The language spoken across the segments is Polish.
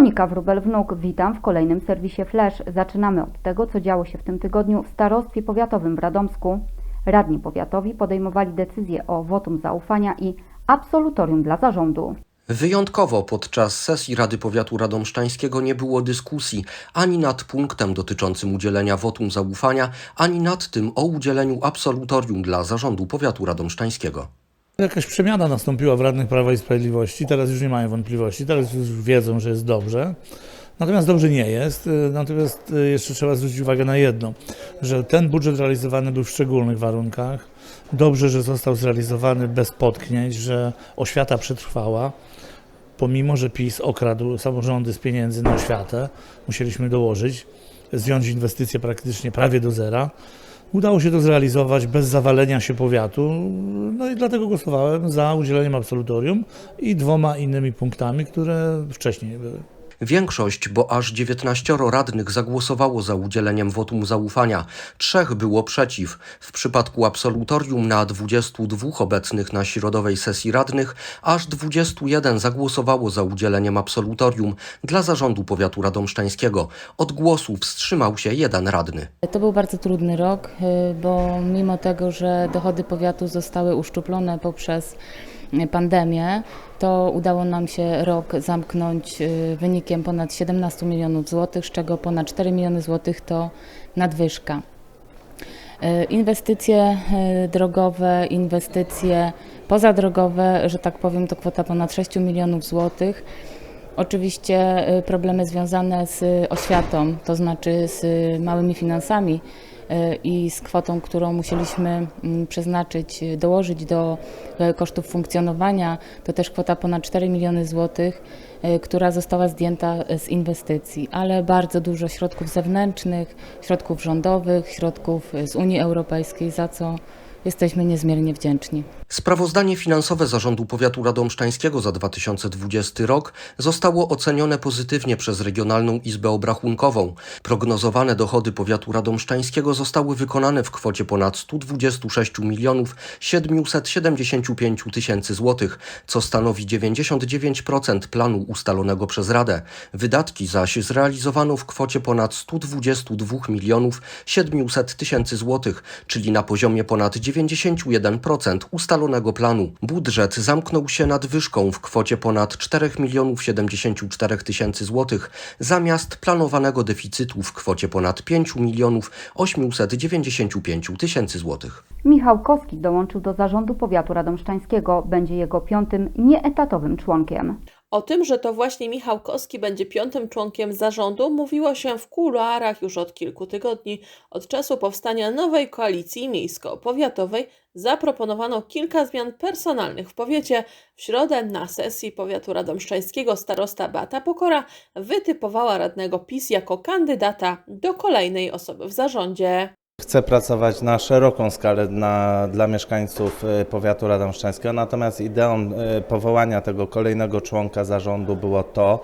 Monika Wróbel-Wnuk, witam w kolejnym serwisie Flash. Zaczynamy od tego, co działo się w tym tygodniu w starostwie powiatowym w Radomsku. Radni powiatowi podejmowali decyzję o wotum zaufania i absolutorium dla zarządu. Wyjątkowo podczas sesji Rady Powiatu Radomszczańskiego nie było dyskusji ani nad punktem dotyczącym udzielenia wotum zaufania, ani nad tym o udzieleniu absolutorium dla zarządu Powiatu Radomszczańskiego. Jakaś przemiana nastąpiła w radnych Prawa i Sprawiedliwości. Teraz już nie mają wątpliwości, teraz już wiedzą, że jest dobrze. Natomiast dobrze nie jest. Y, Natomiast y, jeszcze trzeba zwrócić uwagę na jedno, że ten budżet realizowany był w szczególnych warunkach. Dobrze, że został zrealizowany bez potknięć, że oświata przetrwała. Pomimo, że PiS okradł samorządy z pieniędzy na oświatę, musieliśmy dołożyć, zjąć inwestycje praktycznie prawie do zera. Udało się to zrealizować bez zawalenia się powiatu, no i dlatego głosowałem za udzieleniem absolutorium i dwoma innymi punktami, które wcześniej były. Większość, bo aż 19 radnych zagłosowało za udzieleniem wotum zaufania, trzech było przeciw. W przypadku absolutorium na 22 obecnych na środowej sesji radnych, aż 21 zagłosowało za udzieleniem absolutorium dla zarządu powiatu radomszczańskiego. Od głosu wstrzymał się jeden radny. To był bardzo trudny rok, y, bo mimo tego, że dochody powiatu zostały uszczuplone poprzez pandemię, to udało nam się rok zamknąć y, wynikiem ponad 17 milionów złotych, z czego ponad 4 miliony złotych to nadwyżka. Y, Inwestycje y, drogowe, inwestycje pozadrogowe, że tak powiem, to kwota ponad 6 milionów złotych. Oczywiście problemy związane z oświatą, to znaczy z małymi finansami i z kwotą, którą musieliśmy mm, przeznaczyć, y, dołożyć do kosztów funkcjonowania, to też kwota ponad 4 miliony złotych, y, która została zdjęta z inwestycji, ale bardzo dużo środków zewnętrznych, środków rządowych, środków z Unii Europejskiej, za co jesteśmy niezmiernie wdzięczni. Sprawozdanie finansowe Zarządu Powiatu Radomszczańskiego za 2020 rok zostało ocenione pozytywnie przez Regionalną Izbę Obrachunkową. Prognozowane dochody Powiatu Radomszczańskiego zostały wykonane w kwocie ponad 126 milionów 775 tysięcy złotych, co stanowi 99% planu ustalonego przez Radę. Wydatki zaś zrealizowano w kwocie ponad 122 milionów 700 tysięcy złotych, czyli na poziomie ponad 91% ustalonego planu. Budżet zamknął się nadwyżką w kwocie ponad 4 milionów 74 tysięcy złotych zamiast planowanego deficytu w kwocie ponad 5 milionów 895 tysięcy złotych. Michał Koski dołączył do zarządu powiatu radomszczańskiego, będzie jego piątym nieetatowym członkiem. O tym, że to właśnie Michał Koski będzie piątym członkiem zarządu, mówiło się w kuluarach już od kilku tygodni. Od czasu powstania nowej koalicji miejsko-powiatowej zaproponowano kilka zmian personalnych w powiecie. W środę na sesji powiatu radomszczańskiego starosta Beata Pokora wytypowała radnego PiS jako kandydata do kolejnej osoby w zarządzie. Chcę pracować na szeroką skalę na, dla mieszkańców e, powiatu radomszczańskiego, natomiast ideą e, powołania tego kolejnego członka zarządu było to,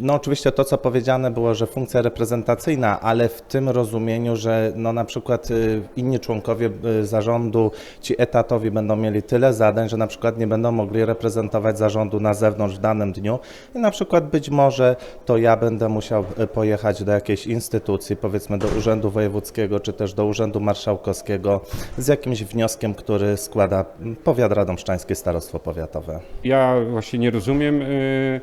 no oczywiście to, co powiedziane było, że funkcja reprezentacyjna, ale w tym rozumieniu, że no na przykład e, inni członkowie e, zarządu, ci etatowi będą mieli tyle zadań, że na przykład nie będą mogli reprezentować zarządu na zewnątrz w danym dniu i na przykład być może to ja będę musiał e, pojechać do jakiejś instytucji, powiedzmy do Urzędu Wojewódzkiego, czy też do Urzędu Marszałkowskiego z jakimś wnioskiem, który składa powiat radomszczański, starostwo powiatowe. Ja właśnie nie rozumiem y, mm,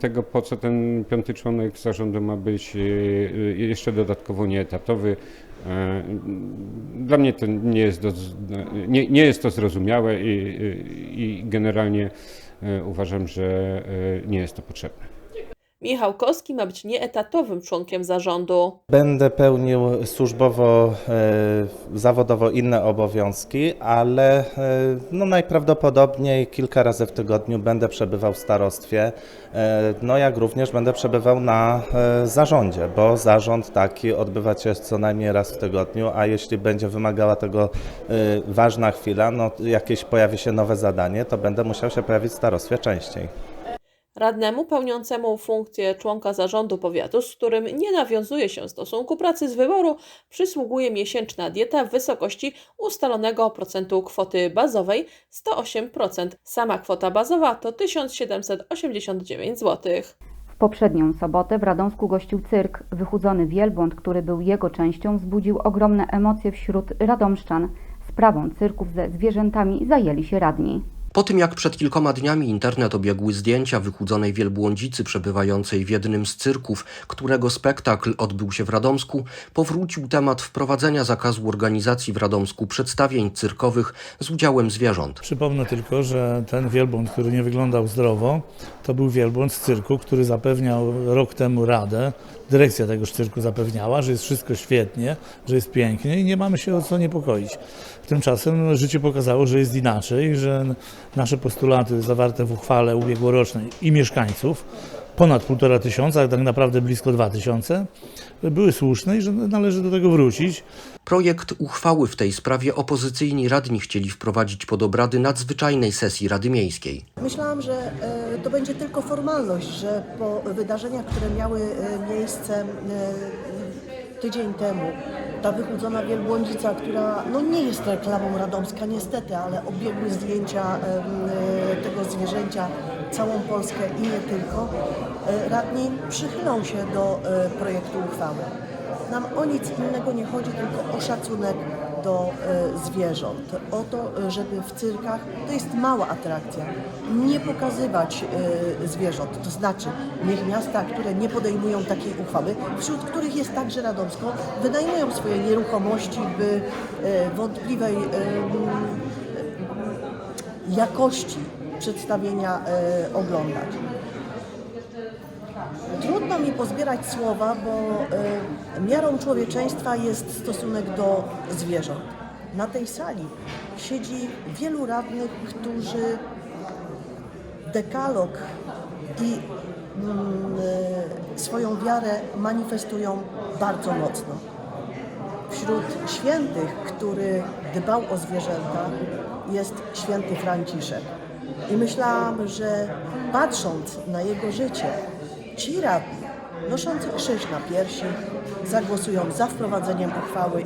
tego, po co ten piąty członek zarządu ma być y, y, jeszcze dodatkowo nieetatowy. Y, Dla mnie to nie jest, do, nie, nie jest to zrozumiałe i, i, generalnie uważam, że nie jest to potrzebne. Michał Koski ma być nieetatowym członkiem zarządu. Będę pełnił służbowo, e, zawodowo inne obowiązki, ale e, no najprawdopodobniej kilka razy w tygodniu będę przebywał w starostwie, e, no jak również będę przebywał na e, zarządzie, bo zarząd taki odbywa się co najmniej raz w tygodniu, a jeśli będzie wymagała tego e, ważna chwila, no jakieś pojawi się nowe zadanie, to będę musiał się pojawić w starostwie częściej. Radnemu pełniącemu funkcję członka zarządu powiatu, z którym nie nawiązuje się stosunku pracy z wyboru, przysługuje miesięczna dieta w wysokości ustalonego procentu kwoty bazowej 108%. Sama kwota bazowa to 1789 zł. W poprzednią sobotę w Radomsku gościł cyrk. Wychudzony wielbłąd, który był jego częścią, wzbudził ogromne emocje wśród radomszczan. Sprawą cyrków ze zwierzętami zajęli się radni. Po tym jak przed kilkoma dniami internet obiegły zdjęcia wychudzonej wielbłądzicy przebywającej w jednym z cyrków, którego spektakl odbył się w Radomsku, powrócił temat wprowadzenia zakazu organizacji w Radomsku przedstawień cyrkowych z udziałem zwierząt. Przypomnę tylko, że ten wielbłąd, który nie wyglądał zdrowo, to był wielbłąd z cyrku, który zapewniał rok temu radę. Dyrekcja tegoż cyrku zapewniała, że jest wszystko świetnie, że jest pięknie i nie mamy się o co niepokoić. Tymczasem życie pokazało, że jest inaczej, że nasze postulaty zawarte w uchwale ubiegłorocznej i mieszkańców, ponad półtora tysiąca, a tak naprawdę blisko dwa tysiące, były słuszne i że należy do tego wrócić. Projekt uchwały w tej sprawie opozycyjni radni chcieli wprowadzić pod obrady nadzwyczajnej sesji Rady Miejskiej. Myślałam, że e, to będzie tylko formalność, że po wydarzeniach, które miały e, miejsce e, tydzień temu, ta wychudzona wielbłądzica, która no nie jest reklamą radomska niestety, ale obiegły zdjęcia tego zwierzęcia całą Polskę i nie tylko, e, radni przychylą się do e, projektu uchwały. Nam o nic innego nie chodzi, tylko o szacunek do e, zwierząt. O to, żeby w cyrkach, to jest mała atrakcja, nie pokazywać zwierząt. To znaczy, niech miasta, które nie podejmują takiej uchwały, wśród których jest także Radomsko, wynajmują swoje nieruchomości, by wątpliwej jakości przedstawienia e, oglądać. Trudno mi pozbierać słowa, bo e, miarą człowieczeństwa jest stosunek do zwierząt. Na tej sali siedzi wielu radnych, którzy dekalog i mm, e, swoją wiarę manifestują bardzo mocno. Wśród świętych, który dbał o zwierzęta, jest święty Franciszek. I myślałam, że patrząc na jego życie, ci radni, noszący krzyż na piersi, zagłosują za wprowadzeniem uchwały i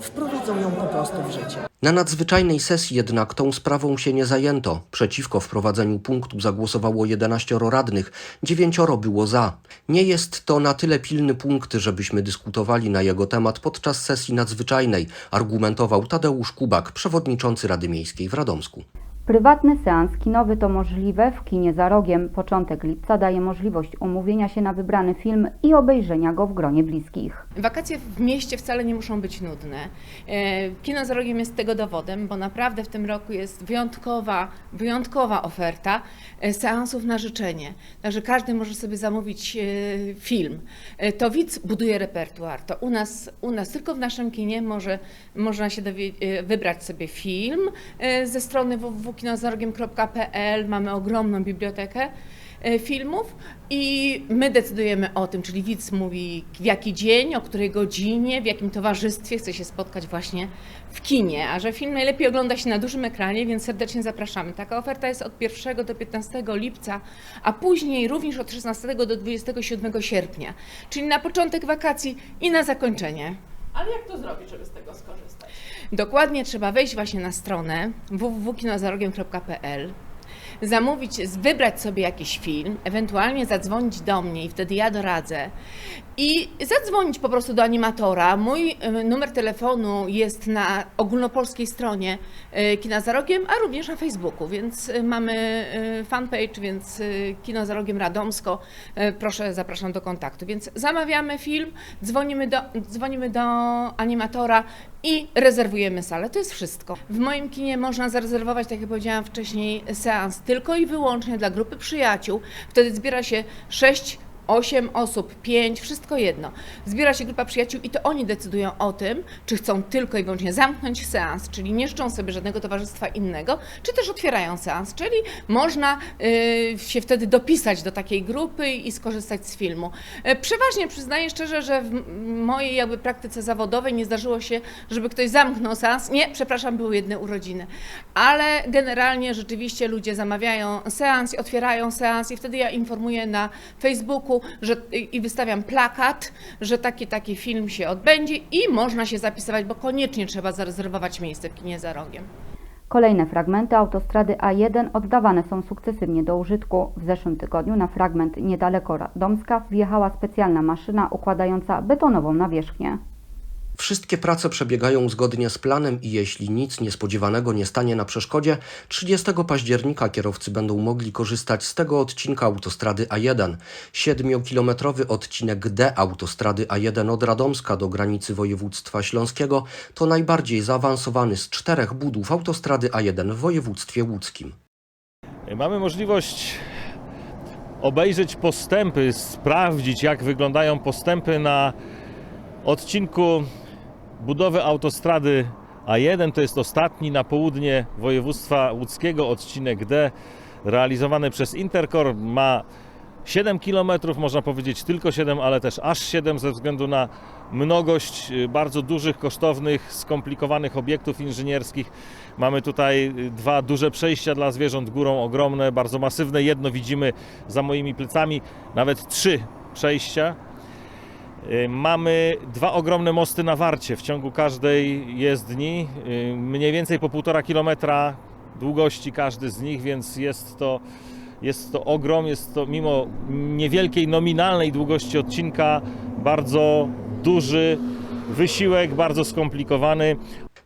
wprowadzą ją po prostu w życie. Na nadzwyczajnej sesji jednak tą sprawą się nie zajęto. Przeciwko wprowadzeniu punktu zagłosowało 11 radnych, 9 było za. Nie jest to na tyle pilny punkt, żebyśmy dyskutowali na jego temat podczas sesji nadzwyczajnej, argumentował Tadeusz Kubak, przewodniczący Rady Miejskiej w Radomsku. Prywatny seans kinowy to możliwe w kinie za rogiem. Początek lipca daje możliwość umówienia się na wybrany film i obejrzenia go w gronie bliskich. Wakacje w mieście wcale nie muszą być nudne. E, Kino za rogiem jest tego dowodem, bo naprawdę w tym roku jest wyjątkowa, wyjątkowa oferta e, seansów na życzenie. Także każdy może sobie zamówić e, film. To widz buduje repertuar. To u nas, u nas tylko w naszym kinie może, można się wybrać sobie film ze strony www.kinozarogiem.pl. Mamy ogromną bibliotekę e, filmów i my decydujemy o tym, czyli widz mówi w jaki dzień, o której godzinie, w jakim towarzystwie chce się spotkać właśnie w kinie, a że film najlepiej ogląda się na dużym ekranie, więc serdecznie zapraszamy. Taka oferta jest od 1 do 15 lipca, a później również od 16 do 27 sierpnia, czyli na początek wakacji i na zakończenie. Ale jak to zrobić, żeby z tego skorzystać? Dokładnie trzeba wejść właśnie na stronę www.kinozarogiem.pl zamówić, wybrać sobie jakiś film, ewentualnie zadzwonić do mnie i wtedy ja doradzę i zadzwonić po prostu do animatora. Mój y, numer telefonu jest na ogólnopolskiej stronie y, Kina za Rogiem, a również na Facebooku, więc y, mamy fanpage, więc Kino za Rogiem Radomsko. Proszę, zapraszam do kontaktu. Więc zamawiamy film, dzwonimy do, dzwonimy do animatora i rezerwujemy salę. To jest wszystko. W moim kinie można zarezerwować, tak jak powiedziałam wcześniej, seans tylko i wyłącznie dla grupy przyjaciół. Wtedy zbiera się sześć 8 osób, 5, wszystko jedno. Zbiera się grupa przyjaciół i to oni decydują o tym, czy chcą tylko i wyłącznie zamknąć seans, czyli nie życzą sobie żadnego towarzystwa innego, czy też otwierają seans, czyli można y, się wtedy dopisać do takiej grupy i skorzystać z filmu. E, Przeważnie przyznaję szczerze, że w mojej jakby praktyce zawodowej nie zdarzyło się, żeby ktoś zamknął seans. Nie, przepraszam, były jedne urodziny. Ale generalnie rzeczywiście ludzie zamawiają seans otwierają seans i wtedy ja informuję na Facebooku że, i wystawiam plakat, że taki taki film się odbędzie i można się zapisywać, bo koniecznie trzeba zarezerwować miejsce w kinie za rogiem. Kolejne fragmenty autostrady A1 oddawane są sukcesywnie do użytku. W zeszłym tygodniu na fragment niedaleko Radomska wjechała specjalna maszyna układająca betonową nawierzchnię. Wszystkie prace przebiegają zgodnie z planem i jeśli nic niespodziewanego nie stanie na przeszkodzie, 30 października kierowcy będą mogli korzystać z tego odcinka autostrady A1. 7-kilometrowy odcinek D autostrady A1 od Radomska do granicy województwa śląskiego to najbardziej zaawansowany z czterech budów autostrady A1 w województwie łódzkim. Mamy możliwość obejrzeć postępy, sprawdzić jak wyglądają postępy na odcinku budowy autostrady A1. To jest ostatni na południe województwa łódzkiego odcinek D realizowany przez Intercor. Ma 7 km, można powiedzieć tylko 7, ale też aż 7 ze względu na mnogość y, bardzo dużych, kosztownych, skomplikowanych obiektów inżynierskich. Mamy tutaj y, dwa duże przejścia dla zwierząt górą, ogromne, bardzo masywne. Jedno widzimy za moimi plecami, nawet trzy przejścia. Y, Mamy dwa ogromne mosty na warcie w ciągu każdej jezdni, y, mniej więcej po półtora kilometra długości każdy z nich, więc jest to, jest to ogrom, jest to mimo niewielkiej nominalnej długości odcinka bardzo duży wysiłek, bardzo skomplikowany.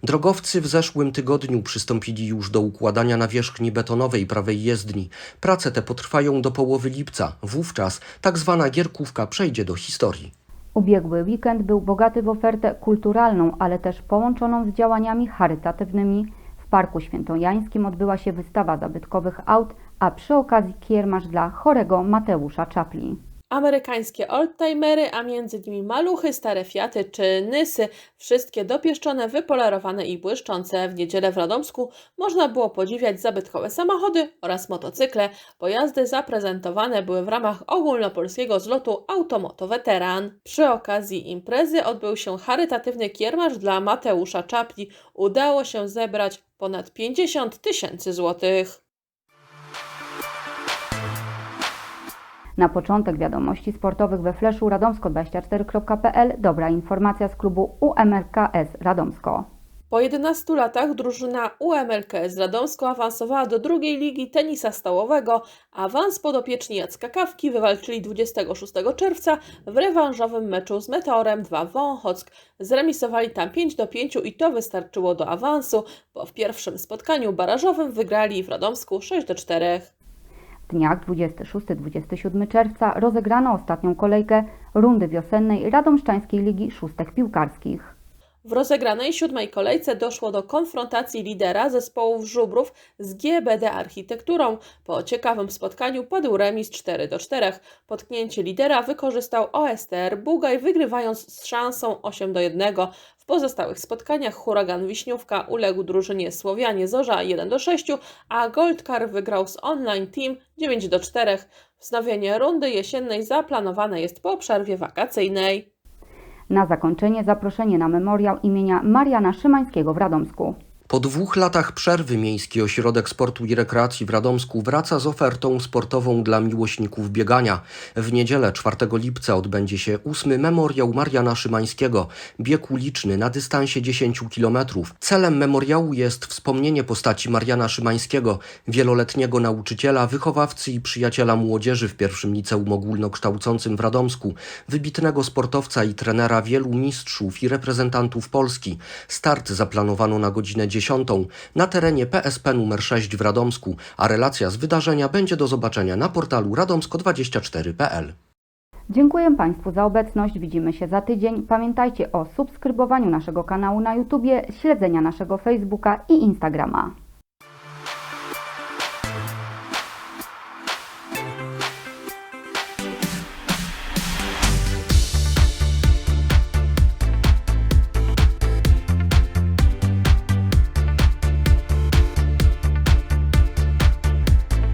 Drogowcy w zeszłym tygodniu przystąpili już do układania nawierzchni betonowej prawej jezdni. Prace te potrwają do połowy lipca. Wówczas tak zwana gierkówka przejdzie do historii. Ubiegły weekend był bogaty w ofertę kulturalną, ale też połączoną z działaniami charytatywnymi. W Parku Świętojańskim odbyła się wystawa zabytkowych aut, a przy okazji kiermasz dla chorego Mateusza Czapli. Amerykańskie oldtimery, a między nimi maluchy, stare Fiaty czy Nysy, wszystkie dopieszczone, wypolerowane i błyszczące. W niedzielę w Radomsku można było podziwiać zabytkowe samochody oraz motocykle. Pojazdy zaprezentowane były w ramach ogólnopolskiego zlotu Automoto Weteran. Przy okazji imprezy odbył się charytatywny kiermasz dla Mateusza Czapli. Udało się zebrać ponad 50 tysięcy złotych. Na początek wiadomości sportowych we fleszu radomsko24.pl dobra informacja z klubu UMRKS Radomsko. Po 11 latach drużyna UMLKS Radomsko awansowała do drugiej ligi tenisa stołowego. Awans podopieczni Jacka Kawki wywalczyli 26 czerwca w rewanżowym meczu z Meteorem 2 Wąchock. Zremisowali tam 5 do 5 i to wystarczyło do awansu, bo w pierwszym spotkaniu barażowym wygrali w Radomsku 6 do 4. Dniach 26-27 czerwca rozegrano ostatnią kolejkę rundy wiosennej Radomszczańskiej Ligi Szóstek Piłkarskich. W rozegranej siódmej kolejce doszło do konfrontacji lidera zespołów Żubrów z GBD Architekturą. Po ciekawym spotkaniu padł remis 4 do 4. Potknięcie lidera wykorzystał OSTR Bugaj, wygrywając z szansą 8 do 1. W pozostałych spotkaniach huragan Wiśniówka uległ drużynie Słowianie Zorza 1 do 6, a Goldcar wygrał z Online Team 9 do 4. Wznowienie rundy jesiennej zaplanowane jest po przerwie wakacyjnej. Na zakończenie zaproszenie na memoriał imienia Mariana Szymańskiego w Radomsku. Po dwóch latach przerwy Miejski Ośrodek Sportu i Rekreacji w Radomsku wraca z ofertą sportową dla miłośników biegania. W niedzielę 4 lipca odbędzie się ósmy memoriał Mariana Szymańskiego, bieg uliczny na dystansie 10 km. Celem memoriału jest wspomnienie postaci Mariana Szymańskiego, wieloletniego nauczyciela, wychowawcy i przyjaciela młodzieży w pierwszym liceum ogólnokształcącym w Radomsku, wybitnego sportowca i trenera wielu mistrzów i reprezentantów Polski. Start zaplanowano na godzinę 10 na terenie PSP nr 6 w Radomsku, a relacja z wydarzenia będzie do zobaczenia na portalu radomsko24.pl. Dziękuję Państwu za obecność. Widzimy się za tydzień. Pamiętajcie o subskrybowaniu naszego kanału na YouTubie, śledzenia naszego Facebooka i Instagrama.